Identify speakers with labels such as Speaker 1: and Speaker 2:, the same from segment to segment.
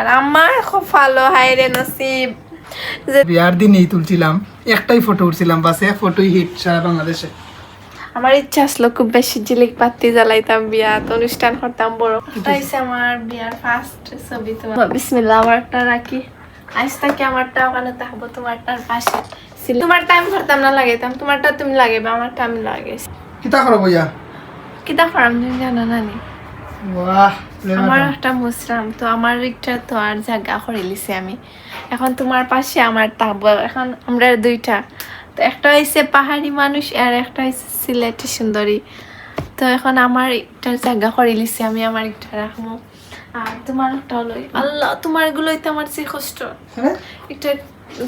Speaker 1: আর আমার খুব ভালো হাই রে নসিব। যে
Speaker 2: বিয়ার দিনেই তুলছিলাম একটাই ফটো উঠছিলাম বাসে ফটোই হিট সারা বাংলাদেশে।
Speaker 1: আমার ইচ্ছা আসলো খুব বেশি জিলিক পাত্তি জ্বালাইতাম বিয়াত অনুষ্ঠান করতাম বড়। এটা হইছে। আমার বিয়ার ফার্স্ট ছবি তোমার। বিসমিল্লাহ আমারটা রাখি। আজ থেকে আমারটা ওখানে থাকব তোমারটার পাশে। ছিল। তোমার টাইম করতাম না লাগাইতাম তোমারটা তুমি লাগাইবে আমারটা আমি লাগাইছি।
Speaker 2: কিতা করো বইয়া?
Speaker 1: কিতা করাম তুমি জানো না নি আমার একটা মুসরাম তো আমার একটা তো আর জায়গা করে লিছি আমি। এখন তোমার পাশে আমার থাকব এখন আমরা দুইটা। তো একটা হয়েছে পাহাড়ি মানুষ আর একটা হয়েছে সিলেটি সুন্দরী। তো এখন আমার একটা জায়গা করে লিছি আমি আমার একটা রাখব। আর তোমার একটা হলো আল্লাহ তোমার গুলোই তো আমার যে কষ্ট
Speaker 2: হ্যাঁ?
Speaker 1: একটা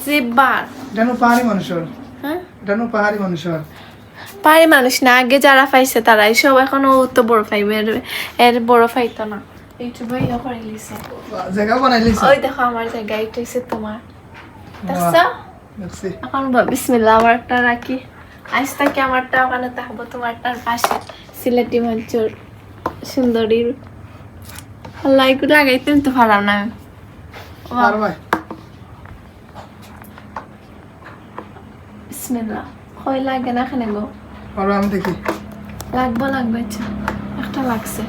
Speaker 1: যে বার
Speaker 2: জানো পাহাড়ি মানুষের।
Speaker 1: হ্যাঁ?
Speaker 2: জানো পাহাড়ি মানুষের।
Speaker 1: পাহাড়ি মানুষ না আগে যারা পাইছে তারাই সব এখন ও তো বড় পাইবে। এর- বড় পাইতো না। ইউটিউবে ইয়ে করে লিছে।
Speaker 2: জায়গা বানাই লিছে।
Speaker 1: ওই দেখো আমার জায়গা এটা হচ্ছে তোমার। দেখছ? এখন বিসমিল্লাহ আমারটা রাখি আজ থেকে আমারটা ওখানে থাকব তোমারটার পাশে। সিলেটি মঞ্চর সুন্দরীর। আল্লাহ এগুলো লাগাইতে তো পারলাম না। আমি। বাহ,
Speaker 2: আর ভাই।
Speaker 1: বিসমিল্লাহ। হয় লাগে না এখানে গো
Speaker 2: পারো আমি দেখি।
Speaker 1: লাগবো লাগবে আচ্ছা। একটা লাগছে।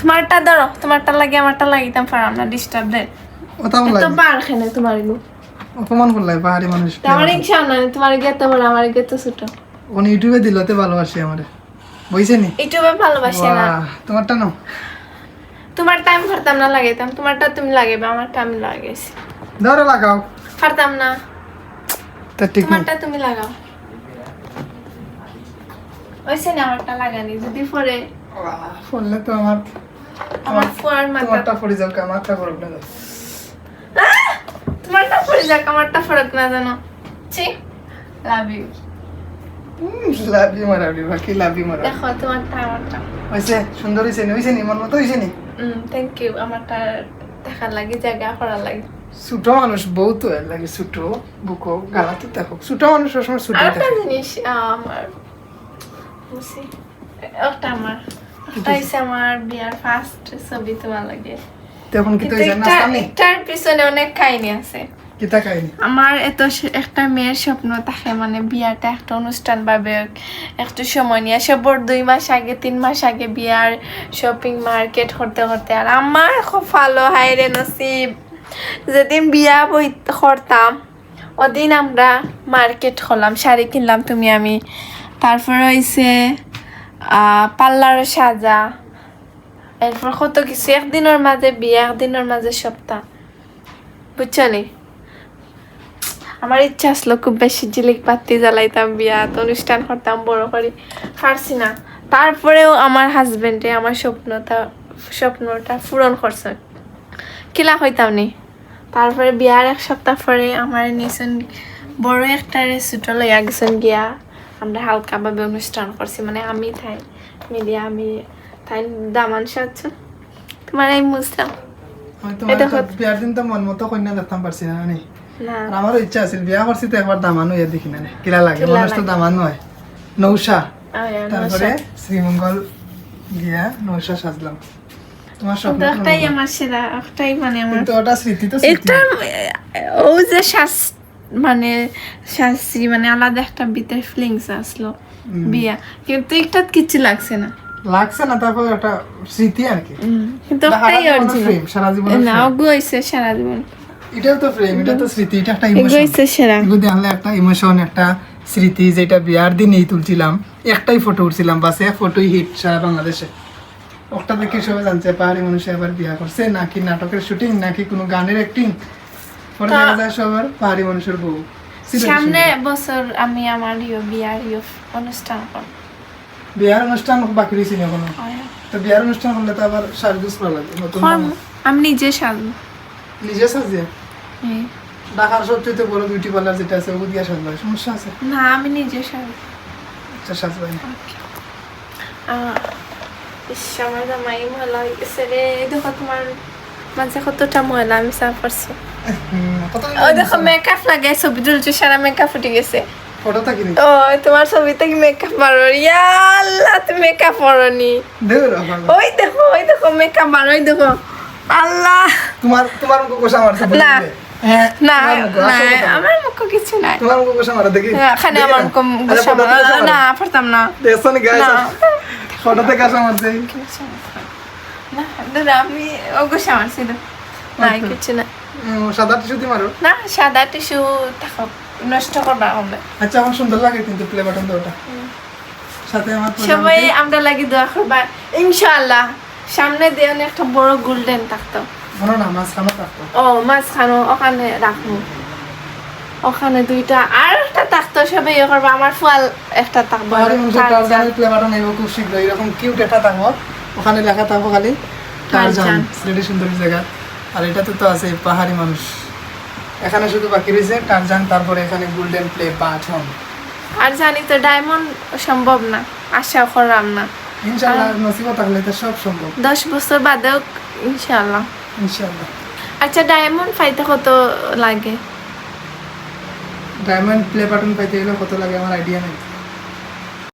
Speaker 1: তোমারটা ধরো তোমারটা লাগে আমারটা লাগিতাম পারলাম না ডিস্টার্ব দেয়
Speaker 2: কথা বল
Speaker 1: এত বার খেলে তোমার গো
Speaker 2: অপমান করলাই পাহাড়ি মানুষ
Speaker 1: তা আমার ইচ্ছা না তোমার গেতে বড় আমার গেতে ছোট।
Speaker 2: কোন ইউটিউবে দিলতে ভালোবাসি আমারে।
Speaker 1: ইউটিউবে ভালোবাসে না।
Speaker 2: তোমারটা নাও।
Speaker 1: তোমার টাইম পারতাম না লাগাইতাম তোমারটা তুমি লাগাইবে আমারটা আমি লাগাইছি।
Speaker 2: ধরো লাগাও।
Speaker 1: পারতাম না।
Speaker 2: তা ঠিক
Speaker 1: তোমারটা তুমি লাগাও। ওইসে না আমারটা লাগানি যদি পরে
Speaker 2: ফুললে তো আমার
Speaker 1: আমার ফোয়ার মাথা
Speaker 2: পড়ে যাও আমারটা করব না।
Speaker 1: তোমারটা পরে যাক আমারটা ফরক না জানো ছি লাভ ইউ।
Speaker 2: হুম, লাভি মারাবি বাকি লাভি মারাবি
Speaker 1: দেখো তোমারটা আমারটা।
Speaker 2: হয়েছে সুন্দর হয়েছে নি নি মন মতো হয়েছে নি?
Speaker 1: হুম থ্যাংক ইউ আমারটা দেখার লাগে জায়গা করার লাগে।
Speaker 2: ছোট মানুষ বউ তো লাগে ছোট বুকো গালাতে দেখো। ছোট মানুষ সবসময় ছোট থাকে
Speaker 1: জিনিস আমার বুঝছি আমার। বিয়ার ফার্স্ট ছবি তোমার লাগে।
Speaker 2: তখন কি
Speaker 1: পিছনে অনেক কাহিনী আছে।
Speaker 2: কিতা খাইনি
Speaker 1: আমার এত একটা মেয়ের স্বপ্ন থাকে মানে একটা অনুষ্ঠান ভাবে একটু সময় নিয়ে। সবর দুই মাস আগে তিন মাস আগে বিয়ার শপিং মার্কেট করতে করতে আর আমার খুব ভালো হাই রে নসিব। যেদিন বিয়া বই করতাম ওদিন আমরা মার্কেট করলাম শাড়ি কিনলাম তুমি আমি তারপরে হয়েছে পার্লার সাজা। এরপর কত কিছু? একদিনের মাঝে বিয়া, একদিনের মাঝে সপ্তাহ। বুঝছ আমার ইচ্ছা আসলো খুব বেশি জিলিক পাত্তি জ্বালাইতাম বিয়াত অনুষ্ঠান করতাম, বড় করে। পারছি না। তারপরেও আমার হাজবেন্ডে আমার স্বপ্নটা স্বপ্নটা পূরণ করছে। কিলা হইতাম নি তারপরে বিয়ার এক সপ্তাহ পরে আমার নিয়েছেন বড় একটা রেস্টুরেন্ট লইয়া গেছেন গিয়া। আমরা হালকাভাবে অনুষ্ঠান করছি মানে আমি তাই মিডিয়া আমি তাই দামান সাজছ তোমার মুসলাম
Speaker 2: আমি। একটা বিয়ার দিন তো মন মতো কন্যা দেখতাম পারছি না আমারও ইচ্ছা আছিল বিয়া করছি তো একবার দামানো ইয়ে দেখি না কিলা লাগে মানুষ তো? দামানো হয়। তারপরে শ্রীমঙ্গল গিয়া সাজলাম।
Speaker 1: আমার সেরা একটাই মানে আমার।
Speaker 2: ওটা স্মৃতি তো
Speaker 1: ও যে শ্বাস মানে শাসি মানে আলাদা একটা ভিতরে ফিলিংস আসলো বিয়া। কিন্তু একটা কিছু লাগছে না।
Speaker 2: লাগছে না তারপর একটা স্মৃতি আর কি।
Speaker 1: কিন্তু অরিজিনাল
Speaker 2: সারা জীবন
Speaker 1: না সারা জীবন
Speaker 2: এটাও তো ফ্রেম এটা তো স্মৃতি এটা একটা ইমোশন এগুলো দেখলে একটা ইমোশন একটা স্মৃতি যেটা বিয়ার দিনেই তুলছিলাম একটাই ফটো উঠছিলাম বাসে ফটোই হিট সারা বাংলাদেশে। ওটা দেখে সবাই জানছে পাহাড়ি মানুষে আবার বিয়া করছে নাকি নাটকের শুটিং নাকি কোনো গানের অ্যাক্টিং পরে দেখা যায় সবার পাহাড়ি মানুষের বউ।
Speaker 1: সামনে বছর আমি আমার ইয়ে বিয়ার ইয়ে অনুষ্ঠান করব।
Speaker 2: বিয়ার অনুষ্ঠান বাকি রয়েছে না কোনো তো বিয়ার অনুষ্ঠান হলে তো আবার সাজগুজ করা লাগে নতুন
Speaker 1: আমি নিজে সাজবো।
Speaker 2: নিজে সাজিয়ে ঢাকার সবচেয়ে বড় বিউটি পার্লার যেটা আছে ওগুলো দিয়ে সাজবা সমস্যা আছে?
Speaker 1: না আমি নিজে সাজবো।
Speaker 2: আচ্ছা সাজবাই। না
Speaker 1: আমার জামাই ময়লা হয়ে রে। দেখো তোমার মাঝে কতটা ময়লা আমি সাফ করছি
Speaker 2: হুম, কতদিন
Speaker 1: ও দেখো মেকআপ লাগাই ছবি তুলছে সারা মেকআপ উঠে গেছে ও তোমার ছবিতে কি মেকআপ মারো আল্লাহ তুমি মেকআপ মারনি ওই দেখো ওই দেখো মেকআপ মারো ওই দেখো আল্লাহ
Speaker 2: তোমার তোমার মুখ কোষা মারছে
Speaker 1: না। না না। আমার মুখ কিছু নাই
Speaker 2: তোমার মুখ কোষা মারো দেখি দেখি
Speaker 1: আমার। মুখ
Speaker 2: থেকে মারো।
Speaker 1: না পারতাম না
Speaker 2: দেখছ নি গায়ে
Speaker 1: না।
Speaker 2: ফটোতে কাঁচা মারছে
Speaker 1: না আমি না
Speaker 2: আচ্ছা।
Speaker 1: কিছু না।
Speaker 2: সাদা টিস্যু দিয়ে মারো।
Speaker 1: না সাদা টিস্যু থাকো নষ্ট করবা
Speaker 2: আচ্ছা আমার সুন্দর লাগে কিন্তু প্লে বাটন দেওয়াটা। সাথে আমার
Speaker 1: সবাই আমরা লাগি দোয়া করবা। ইনশাআল্লাহ সামনে দিয়ে একটা বড় গোল্ডেন থাকতো
Speaker 2: মনে না মাছ খানো থাকতো।
Speaker 1: ও মাঝখানে ওখানে রাখব। ওখানে দুইটা আর একটা থাকতো সবাই ইয়ে করব। আমার ফুয়াল একটা থাকব।
Speaker 2: খুব এরকম কিউট একটা থাকব। ওখানে লেখা থাকব খালি। Tarzan
Speaker 1: Tarzan.
Speaker 2: সিলেটি সুন্দরী জায়গা। আর এটাতে তো আছে পাহাড়ি মানুষ। এখানে শুধু বাকি রয়েছে টারজান তারপরে এখানে গোল্ডেন প্লে বাটন
Speaker 1: আর জানি তো ডায়মন্ড সম্ভব না আশা করলাম না।
Speaker 2: ইনশাল্লাহ নসিবত থাকলে তো সব সম্ভব।
Speaker 1: দশ বছর বাদেও ইনশাল্লাহ।
Speaker 2: ইনশাল্লাহ।
Speaker 1: আচ্ছা ডায়মন্ড পাইতে কত লাগে?
Speaker 2: ডায়মন্ড প্লে বাটন পাইতে গেলে কত লাগে আমার আইডিয়া নেই।